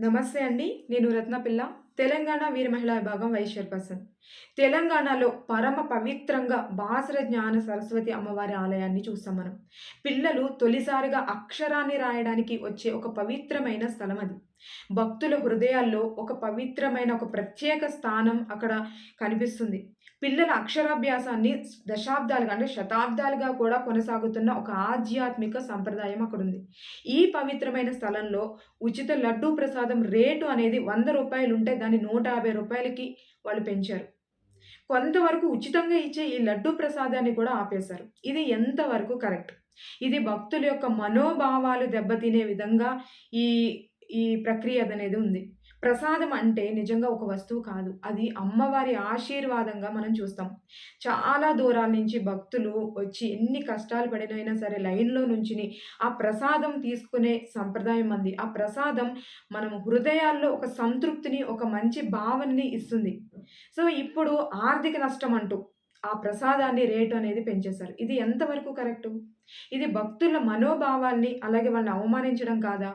నమస్తే అండి నేను రత్నపిల్ల తెలంగాణ వీర మహిళా విభాగం వైస్ చైర్పర్సన్. తెలంగాణలో పరమ పవిత్రంగా బాసర జ్ఞాన సరస్వతి అమ్మవారి ఆలయాన్ని చూస్తాం మనం. పిల్లలు తొలిసారిగా అక్షరాన్ని రాయడానికి వచ్చే ఒక పవిత్రమైన స్థలం అది. భక్తుల హృదయాల్లో ఒక పవిత్రమైన ఒక ప్రత్యేక స్థానం అక్కడ కనిపిస్తుంది. పిల్లల అక్షరాభ్యాసాన్ని దశాబ్దాలుగా అంటే శతాబ్దాలుగా కూడా కొనసాగుతున్న ఒక ఆధ్యాత్మిక సంప్రదాయం అక్కడ ఉంది ఈ పవిత్రమైన స్థలంలో ఉచిత లడ్డూ ప్రసాదం రేటు అనేది వంద రూపాయలు ఉంటే దాన్ని నూట యాభై రూపాయలకి వాళ్ళు పెంచారు. కొంతవరకు ఉచితంగా ఇచ్చే ఈ లడ్డూ ప్రసాదాన్ని కూడా ఆపేశారు. ఇది ఎంతవరకు కరెక్ట్? ఇది భక్తుల యొక్క మనోభావాలు దెబ్బతినే విధంగా ఈ ఈ ప్రక్రియ అనేది ఉంది. ప్రసాదం అంటే నిజంగా ఒక వస్తువు కాదు. అది అమ్మవారి ఆశీర్వాదంగా మనం చూస్తాం. చాలా దూరాల నుంచి భక్తులు వచ్చి ఎన్ని కష్టాలు పడినైనా సరే లైన్లో నుంచి ఆ ప్రసాదం తీసుకునే సంప్రదాయం అంది. ఆ ప్రసాదం మనం హృదయాల్లో ఒక సంతృప్తిని ఒక మంచి భావనని ఇస్తుంది. సో ఇప్పుడు ఆర్థిక నష్టం అంటూ ఆ ప్రసాదాన్ని రేటు అనేది పెంచేశారు. ఇది ఎంతవరకు కరెక్టు? ఇది భక్తుల మనోభావాల్ని అలాగే వాళ్ళని అవమానించడం కాదా?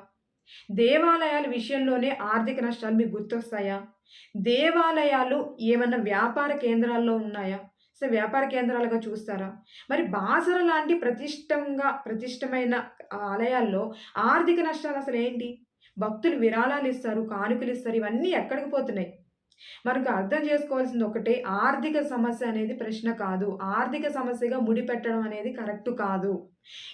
దేవాలయాల విషయంలోనే ఆర్థిక నష్టాలు మీకు గుర్తొస్తాయా? దేవాలయాలు ఏమన్నా వ్యాపార కేంద్రాల్లో ఉన్నాయా? సో వ్యాపార కేంద్రాలుగా చూస్తారా? మరి బాసర లాంటి ప్రతిష్టంగా ప్రతిష్టమైన ఆలయాల్లో ఆర్థిక నష్టాలు అసలు ఏంటి? భక్తులు విరాళాలు ఇస్తారు కానుకలు ఇస్తారు ఇవన్నీ ఎక్కడికి పోతున్నాయి? మనకు అర్థం చేసుకోవాల్సింది ఒకటే ఆర్థిక సమస్య అనేది ప్రశ్న కాదు. ఆర్థిక సమస్యగా ముడిపెట్టడం అనేది కరెక్ట్ కాదు.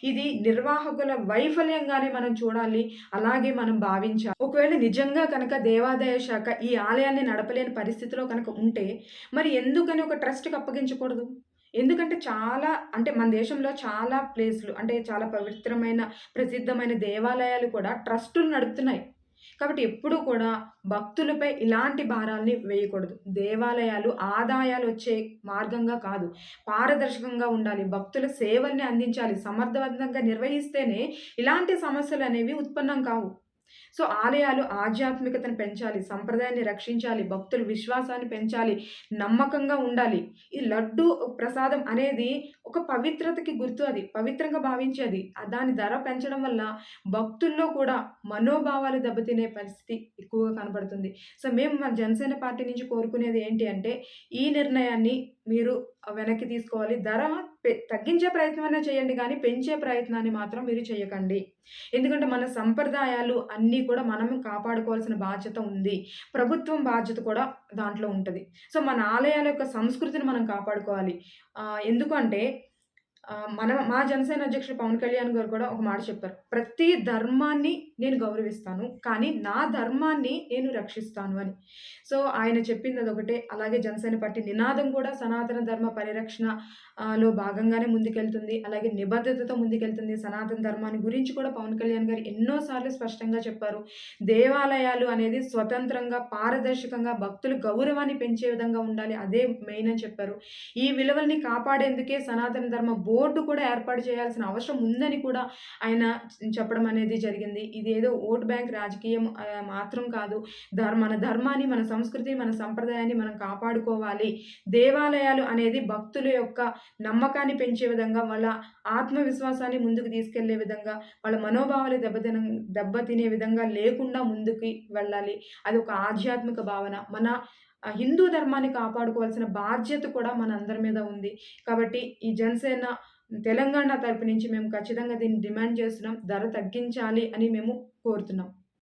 ఇది నిర్వాహకుల వైఫల్యంగానే మనం చూడాలి. అలాగే మనం భావించాలి. ఒకవేళ నిజంగా కనుక దేవాదాయ శాఖ ఈ ఆలయాన్ని నడపలేని పరిస్థితిలో కనుక ఉంటే మరి ఎందుకని ఒక ట్రస్ట్కి అప్పగించకూడదు? ఎందుకంటే చాలా అంటే మన దేశంలో చాలా ప్లేస్లు అంటే చాలా పవిత్రమైన ప్రసిద్ధమైన దేవాలయాలు కూడా ట్రస్టులు నడుపుతున్నాయి. కాబట్టి ఎప్పుడూ కూడా భక్తులపై ఇలాంటి భారాల్ని వేయకూడదు. దేవాలయాలు ఆదాయాలు వచ్చే మార్గంగా కాదు. పారదర్శకంగా ఉండాలి. భక్తుల సేవల్ని అందించాలి. సమర్థవంతంగా నిర్వహిస్తేనే ఇలాంటి సమస్యలు అనేవి ఉత్పన్నం కావు. సో ఆలయాలు ఆధ్యాత్మికతను పెంచాలి సంప్రదాయాన్ని రక్షించాలి భక్తుల విశ్వాసాన్ని పెంచాలి నమ్మకంగా ఉండాలి. ఈ లడ్డు ప్రసాదం అనేది ఒక పవిత్రతకి గుర్తు అది పవిత్రంగా భావించేది దాని ధర పెంచడం వల్ల భక్తుల్లో కూడా మనోభావాలు దెబ్బతినే పరిస్థితి ఎక్కువగా కనబడుతుంది. సో మేము మా జనసేన పార్టీ నుంచి కోరుకునేది ఏంటి అంటే ఈ నిర్ణయాన్ని మీరు వెనక్కి తీసుకోవాలి. ధర తగ్గించే ప్రయత్నం చేయండి కానీ పెంచే ప్రయత్నాన్ని మాత్రం మీరు చేయకండి. ఎందుకంటే మన సంప్రదాయాలు అన్నీ కూడా మనం కాపాడుకోవాల్సిన బాధ్యత ఉంది. ప్రభుత్వం బాధ్యత కూడా దాంట్లో ఉంటుంది. సో మన ఆలయాల యొక్క సంస్కృతిని మనం కాపాడుకోవాలి. ఎందుకంటే మన మా జనసేన అధ్యక్షుడు పవన్ కళ్యాణ్ గారు కూడా ఒక మాట చెప్పారు ప్రతి ధర్మాన్ని నేను గౌరవిస్తాను కానీ నా ధర్మాన్ని నేను రక్షిస్తాను అని. సో ఆయన చెప్పింది అదొకటే. అలాగే జనసేన పార్టీ నినాదం కూడా సనాతన ధర్మ పరిరక్షణ లో భాగంగానే ముందుకెళ్తుంది. అలాగే నిబద్ధతతో ముందుకెళ్తుంది సనాతన ధర్మాన్ని గురించి కూడా పవన్ కళ్యాణ్ గారు ఎన్నోసార్లు స్పష్టంగా చెప్పారు. దేవాలయాలు అనేది స్వతంత్రంగా పారదర్శకంగా భక్తులు గౌరవాన్ని పెంచే విధంగా ఉండాలి అదే మెయిన్ అని చెప్పారు. ఈ విలువల్ని కాపాడేందుకే సనాతన ధర్మ బోర్డు కూడా ఏర్పాటు చేయాల్సిన అవసరం ఉందని కూడా ఆయన చెప్పడం అనేది జరిగింది. ఇదేదో ఓట్ బ్యాంక్ రాజకీయం మాత్రం కాదు. ధర్మ మన ధర్మాన్ని మన సంస్కృతి మన సంప్రదాయాన్ని మనం కాపాడుకోవాలి. దేవాలయాలు అనేది భక్తుల యొక్క నమ్మకాన్ని పెంచే విధంగా వాళ్ళ ఆత్మవిశ్వాసాన్ని ముందుకు తీసుకెళ్ళే విధంగా వాళ్ళ మనోభావాలు దెబ్బతిన దెబ్బతినే విధంగా లేకుండా ముందుకు వెళ్ళాలి. అది ఒక ఆధ్యాత్మిక భావన. మన హిందూ ధర్మాన్ని కాపాడుకోవాల్సిన బాధ్యత కూడా మన అందరి మీద ఉంది. కాబట్టి ఈ జనసేన తెలంగాణ తరపు నుంచి మేము ఖచ్చితంగా దీన్ని డిమాండ్ చేస్తున్నాం. ధర తగ్గించాలి అని మేము కోరుతున్నాం.